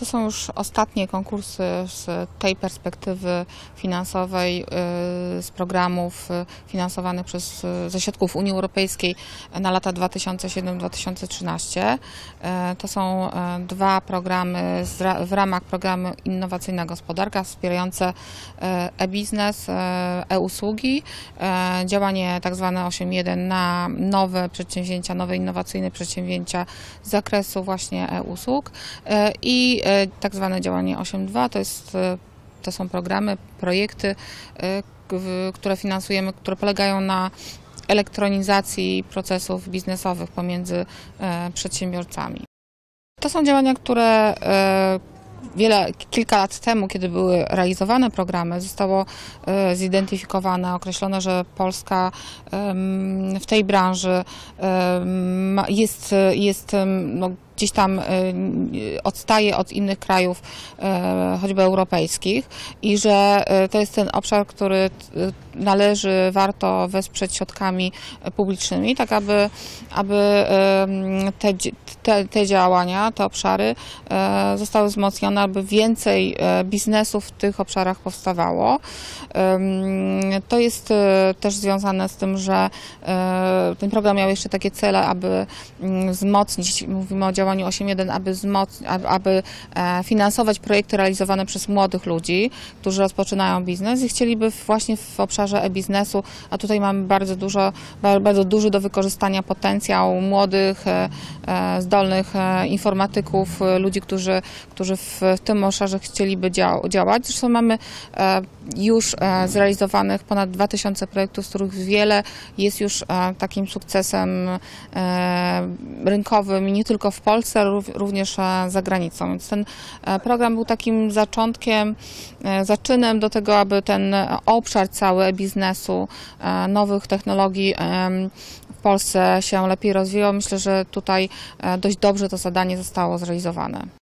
To są już ostatnie konkursy z tej perspektywy finansowej y, z programów y, finansowanych przez, y, ze środków Unii Europejskiej na lata 2007-2013. E, To są dwa programy z w ramach programu Innowacyjna Gospodarka wspierające e-biznes, e-usługi, działanie tak zwane 8.1 na nowe przedsięwzięcia, nowe innowacyjne przedsięwzięcia z zakresu właśnie e-usług i tak zwane działanie 8.2 to jest e, to są programy, projekty, e, które finansujemy, które polegają na elektronizacji procesów biznesowych pomiędzy e, przedsiębiorcami. To są działania, które e, wiele, kilka lat temu, kiedy były realizowane programy, zostało e, zidentyfikowane, określone, że Polska w tej branży jest, jest no, gdzieś tam e, odstaje od innych krajów, e, choćby europejskich i że to jest ten obszar, który należy, warto wesprzeć środkami publicznymi, tak aby, aby te, te, te działania, te obszary zostały wzmocnione, aby więcej biznesów w tych obszarach powstawało. To jest też związane z tym, że ten program miał jeszcze takie cele, aby mm, wzmocnić, mówimy o działaniu 8.1, aby, aby, e, finansować projekty realizowane przez młodych ludzi, którzy rozpoczynają biznes i chcieliby właśnie w obszarze e-biznesu, a tutaj mamy bardzo dużo, ba- bardzo duży do wykorzystania potencjał młodych, e, e, zdolnych informatyków, ludzi, którzy, którzy w, tym obszarze chcieliby dział, działać. Zresztą mamy już e, zrealizowanych ponad 2000 projektów, z których wiele jest już e, takim sukcesem e, rynkowym nie tylko w Polsce, również za granicą. Więc ten program był takim zaczątkiem, zaczynem do tego, aby ten obszar cały biznesu, nowych technologii w Polsce się lepiej rozwijał. Myślę, że tutaj dość dobrze to zadanie zostało zrealizowane.